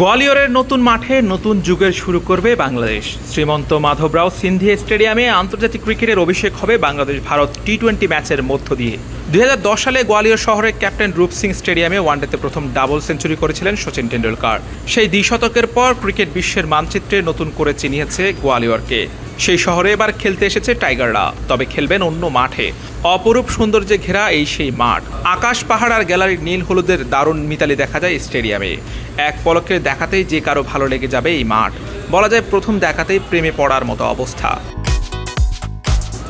গোয়ালিয়রের নতুন মাঠে নতুন যুগের শুরু করবে বাংলাদেশ। শ্রীমন্ত মাধবরাও সিন্ধি স্টেডিয়ামে আন্তর্জাতিক ক্রিকেটের অভিষেক হবে বাংলাদেশ ভারত টি টোয়েন্টি ম্যাচের মধ্য দিয়ে। দুই হাজার দশ সালে গোয়ালিয়র শহরের ক্যাপ্টেন রূপ সিং স্টেডিয়ামে ওয়ানডেতে প্রথম ডাবল সেঞ্চুরি করেছিলেন শচীন টেন্ডুলকার সেই দ্বিশতকের পর ক্রিকেট বিশ্বের মানচিত্রে নতুন করে চিনিয়েছে গোয়ালিয়রকে। সেই শহরে এবার খেলতে এসেছে টাইগাররা, তবে খেলবেন অন্য মাঠে। অপরূপ সৌন্দর্যে ঘেরা এই সেই মাঠ। আকাশ পাহাড় আর গ্যালারির নীল হলুদের দারুণ মিতালি দেখা যায় স্টেডিয়ামে। এক পলকে দেখাতেই যে কারও ভালো লেগে যাবে এই মাঠ। বলা যায় প্রথম দেখাতেই প্রেমে পড়ার মতো অবস্থা।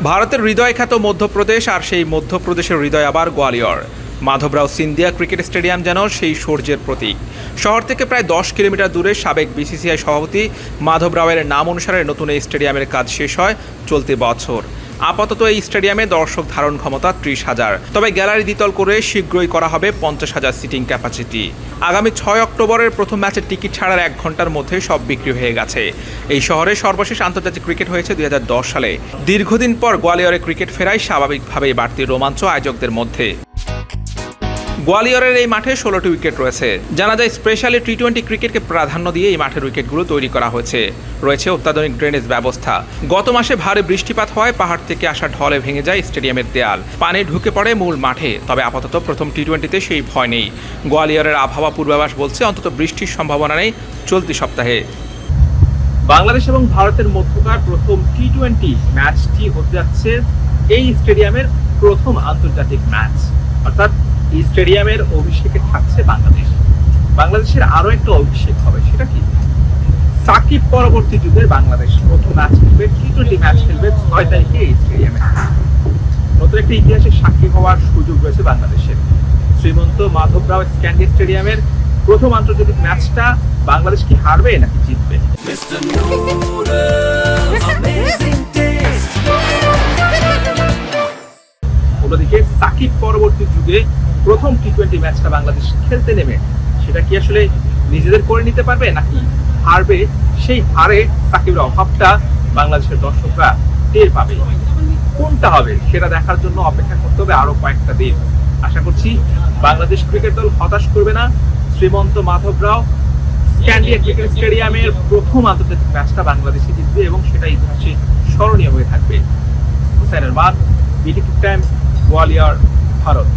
ভারতের হৃদয় খ্যাত মধ্যপ্রদেশ আর সেই মধ্যপ্রদেশের হৃদয় আবার গোয়ালিয়র। মাধবরাও সিন্ধিয়া ক্রিকেট স্টেডিয়াম যেন সেই সূর্যের প্রতীক। শহর থেকে প্রায় দশ কিলোমিটার দূরে সাবেক বিসিসিআই সভাপতি মাধব রাওয়ের নাম অনুসারে নতুন এই স্টেডিয়ামের কাজ শেষ হয় চলতি বছর। আপাতত এই স্টেডিয়ামে দর্শক ধারণ ক্ষমতা ত্রিশ হাজার। তবে গ্যালারি দ্বিতল করে শীঘ্রই করা হবে পঞ্চাশ হাজার সিটিং ক্যাপাসিটি। আগামী ছয় অক্টোবরের প্রথম ম্যাচের টিকিট ছাড়ার এক ঘণ্টার মধ্যে সব বিক্রি হয়ে গেছে। এই শহরে সর্বশেষ আন্তর্জাতিক ক্রিকেট হয়েছে দু হাজার দশ সালে। দীর্ঘদিন পর গোয়ালিয়রে ক্রিকেট ফেরায় স্বাভাবিকভাবেই বাড়তি রোমাঞ্চ আয়োজকদের মধ্যে। গোয়ালিয়রের এই মাঠে ষোলোটি উইকেট রয়েছে। জানা যায়, স্পেশালি টি টোয়েন্টি ক্রিকেটকে প্রাধান্য দিয়ে এই মাঠের উইকেটগুলো তৈরি করা হয়েছে। রয়েছে অত্যাধুনিক ড্রেনেজ ব্যবস্থা। গত মাসে ভারী বৃষ্টিপাত হওয়ায় পাহাড় থেকে আসা ঢলে ভেঙে যায় স্টেডিয়ামের দেয়াল। পানি ঢুকে পড়ে মূল মাঠে। তবে আপাতত প্রথম টি টোয়েন্টিতে সেই ভয় নেই। গোয়ালিয়রের আবহাওয়া পূর্বাভাস বলছে, অন্তত বৃষ্টির সম্ভাবনা নেই চলতি সপ্তাহে। বাংলাদেশ এবং ভারতের মধ্যকার প্রথম টি টোয়েন্টি ম্যাচটি হতে যাচ্ছে এই স্টেডিয়ামের প্রথম আন্তর্জাতিক ম্যাচ। অর্থাৎ স্টেডিয়ামের অভিষেকে থাকছে বাংলাদেশ। বাংলাদেশের আরও একটা অভিষেক হবে সেটা কি? সাকিব পরবর্তী যুগের বাংলাদেশ। প্রথম ম্যাচ খেলবে টি টোয়েন্টি ম্যাচ খেলবে ছয় তারিখে এই স্টেডিয়ামে। নতুন একটা ইতিহাসের সাক্ষী হওয়ার সুযোগ রয়েছে বাংলাদেশের। শ্রীমন্ত মাধবরাও স্ক্যান্ডি স্টেডিয়ামের প্রথম আন্তর্জাতিক ম্যাচটা বাংলাদেশ কি হারবে নাকি জিতবে. অন্যদিকে সাকিব পরবর্তী যুগে প্রথম টি টোয়েন্টি ম্যাচটা বাংলাদেশ খেলতে নেমে, সেটা কি আসলে নিজেদের করে নিতে পারবে নাকি হারবে? সেই হারে সাকিবের অভাবটা বাংলাদেশের দর্শকরা টের পাবে। কোনটা হবে সেটা দেখার জন্য অপেক্ষা করতে হবে আরও কয়েকটা দিন। আশা করছি বাংলাদেশ ক্রিকেট দল হতাশ করবে না। শ্রীমন্ত মাধব রাও স্ক্যান্ডিয়া ক্রিকেট স্টেডিয়ামের প্রথম আন্তর্জাতিক ম্যাচটা বাংলাদেশে জিতবে এবং সেটা ইতিহাসে স্মরণীয় হয়ে থাকবে। হুসাইনের বাদ বিটি টাইম গোয়ালিয়র ভারত।